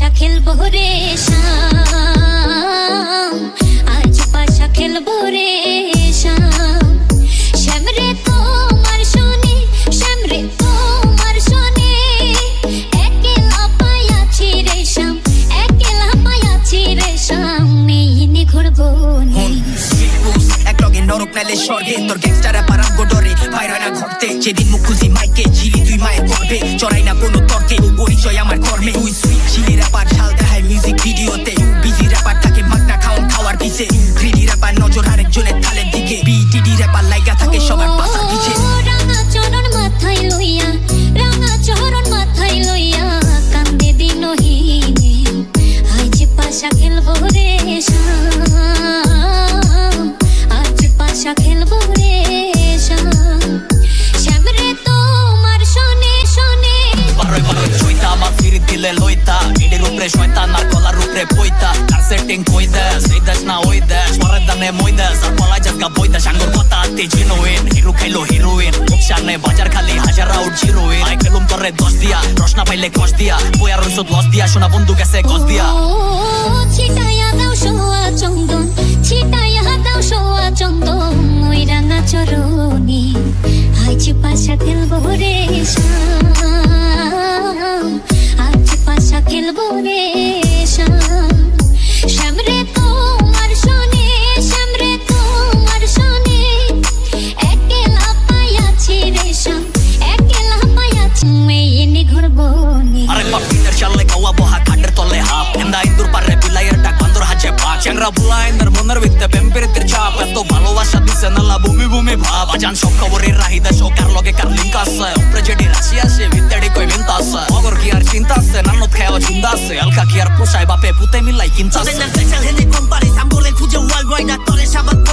পাশা খেলব রে শাম আজ পাশা খেলব রে শাম শ্যাম রে তোমার শোনে, শ্যাম রে তোমার শোনে। একেলা পায়াছি রে শাম একেলা পায়াছি ঘুরবো একলগে নরক নালে স্বর্গে। তোর গ্যাংস্টার পারাম গোডরে ভাইরানা ঘটতে। যেদিন মুখ মাইকে, ঝিলি তুই মায়ের করবে। চড়াই না কোনো ইডির উপরে শয়তান আর কলার উপরে পইতা আর সেটিং কই দেশ এই দেশ না ওই দেশ পরের দানে মই দেশ আর পলাই জায়গা বই দেশ আঙ্গুর কথা আতে জিনোইন হিরো খাইলো হিরোইন উপসানে বাজার খালি হাজার আউট জিরোইন আই খেলুম তোরে দশ দিয়া রসনা পাইলে কষ দিয়া বই আর রইছত লস দিয়া শোনা বন্ধু চ্যাংরা বুলাইন্দের মনের ভিত্তে প্রেমপ্রীতির চাপ এত ভালোবাসা দিছে নালা ভূমি ভূমি ভাব আজান সব খবরের রাহিদা শো লগে কার লিঙ্ক আছে উপরে রাশি আছে ভিত্তাড়ি কই ভিন্তা আছে অগর কি আর চিন্তা আছে নানত খেয়াও চিন্তা আছে আলকা কি আর পোষায় বাপে পুতে মিলাই কিনতা আছে কোম্পানি সাম্বলে খুঁজে ওয়াল গয়না তরে worldwide